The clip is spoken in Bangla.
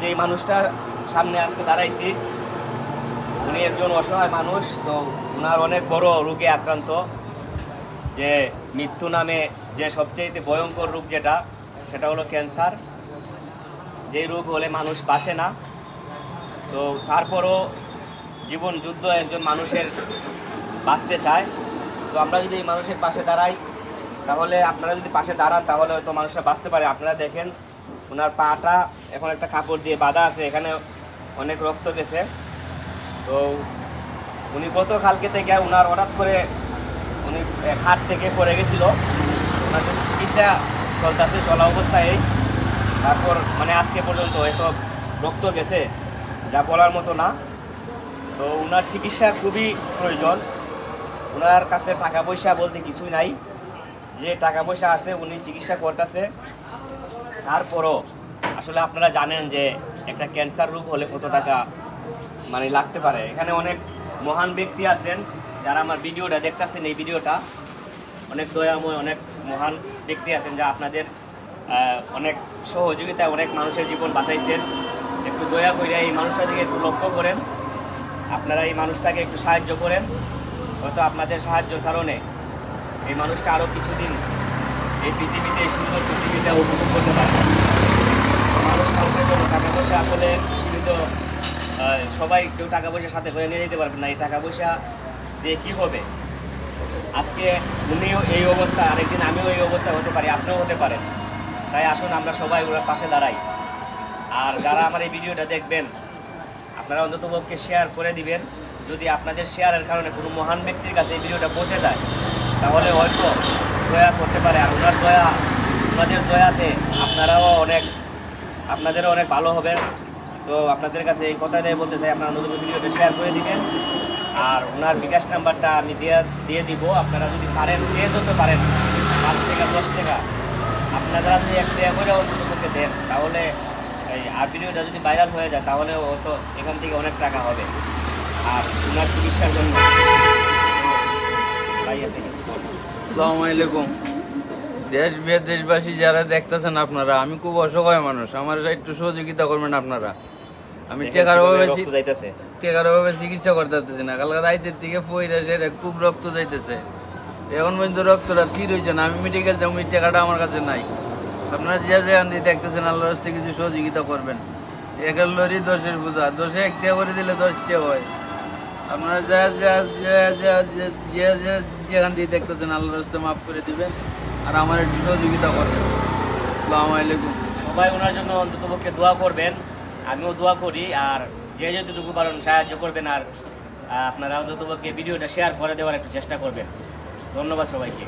যে এই মানুষটা সামনে আজকে দাঁড়াইছি, উনি একজন অসহায় মানুষ, তো ওনার অনেক বড় রোগে আক্রান্ত। যে মৃত্যু নামে যে সবচেয়ে ভয়ঙ্কর রোগ যেটা, সেটা হলো ক্যান্সার। যেই রোগ হলে মানুষ বাঁচে না। তো তারপরও জীবন যুদ্ধ একজন মানুষের বাঁচতে চায়। তো আমরা যদি এই মানুষের পাশে দাঁড়াই, তাহলে আপনারা যদি পাশে দাঁড়ান, তাহলে হয়তো মানুষরা বাঁচতে পারে। আপনারা দেখেন ওনার পাটা এখন একটা কাপড় দিয়ে বাঁধা আছে, এখানে অনেক রক্ত গেছে। তো উনি গতকালকে থেকে ওনার হঠাৎ করে উনি খাট থেকে পড়ে গেছিল। ওনার চিকিৎসা চলতেছে, চলা অবস্থায়। তারপর মানে আজকে পর্যন্ত এত রক্ত গেছে, যা বলার মতো না। তো ওনার চিকিৎসা খুবই প্রয়োজন। ওনার কাছে টাকা পয়সা বলতে কিছুই নাই। যে টাকা পয়সা আছে উনি চিকিৎসা করতেছে। তারপরও আসলে আপনারা জানেন যে একটা ক্যান্সার রোগ হলে কত টাকা মানে লাগতে পারে। এখানে অনেক মহান ব্যক্তি আছেন যারা আমার ভিডিওটা দেখতেছেন এই ভিডিওটা। অনেক দয়াময়, অনেক মহান ব্যক্তি আছেন যা আপনাদের অনেক সহযোগিতায় অনেক মানুষের জীবন বাঁচাইছেন। একটু দয়া করে এই মানুষটা দিকে একটু লক্ষ্য করেন। আপনারা এই মানুষটাকে একটু সাহায্য করেন। হয়তো আপনাদের সাহায্যের কারণে এই মানুষটা আরও কিছুদিন এই পৃথিবীতে এই সুন্দর পৃথিবীতে উপভোগ করতে পারে মানুষ মানুষের জন্য টাকা পয়সা আসলে সীমিত সবাই কেউ টাকা পয়সা সাথে করে নিয়ে যেতে পারবে না। এই টাকা পয়সা দিয়ে কী হবে? আজকে উনিও এই অবস্থা, আরেকদিন আমিও এই অবস্থা হতে পারি, আপনিও হতে পারেন। তাই আসুন, আমরা সবাই ওনার পাশে দাঁড়াই। আর যারা আমার এই ভিডিওটা দেখবেন, আপনারা অন্তত পক্ষে শেয়ার করে দিবেন। যদি আপনাদের শেয়ারের কারণে কোনো মহান ব্যক্তির কাছে এই ভিডিওটা পৌঁছে যায়, তাহলে হয়তো দয়া করতে পারে আর ওনার দয়া ওনাদের দয়াতে আপনারাও অনেক, আপনাদেরও অনেক ভালো হবে তো আপনাদের কাছে এই কথাটাই বলতে চাই, আপনারা নতুন ভিডিওটা শেয়ার করে দিবেন। আর ওনার বিকাশ নাম্বারটা আমি দিয়ে দিয়ে দিব। আপনারা যদি পারেন, পেয়ে যেতে পারেন। পাঁচ টাকা, দশ টাকা। আপনারা যদি এক টাকা করে অন্তত পক্ষে দেন, তাহলে এই আর ভিডিওটা যদি ভাইরাল হয়ে যায়, তাহলে ও তো এখান থেকে অনেক টাকা হবে। আর ওনার চিকিৎসার জন্য ভাই, আপনি কিছু। আসসালামু আলাইকুম। দেশ বিদেশবাসী যারা দেখতেছেন আপনারা আমি খুব অসহায় মানুষ। আমার একটু সহযোগিতা করবেন আপনারা। আমি টেকার অভাবে টেকার অভাবে চিকিৎসা করতে পারতেছি না। কালকে রাইতের দিকে ফইরা সেরে খুব রক্ত যাইতেছে। এখন পর্যন্ত রক্তটা স্থির হয়েছে না। আমি মেডিকেল যাব এই টাকাটা আমার কাছে নাই। আপনারা যে যেখান দিয়ে দেখতেছেন আল্লাহর হস্তে কিছু সহযোগিতা করবেন। একের লরি দশের বোঝা দশে একটা করে দিলে দশটা হয়। আপনারা যা যা যা যা, যে যে যেখান দিয়ে দেখতেছেন, আল্লাহর হস্তে মাফ করে দিবেন আর আমার একটু সহযোগিতা করবেন। আসসালামু আলাইকুম। সবাই ওনার জন্য অন্তত পক্ষে দোয়া করবেন, আমিও দোয়া করি আর যে যতটুকু পারেন সাহায্য করবেন আর আপনারা অন্তত পক্ষে ভিডিওটা শেয়ার করে দেওয়ার একটু চেষ্টা করবেন। ধন্যবাদ সবাইকে।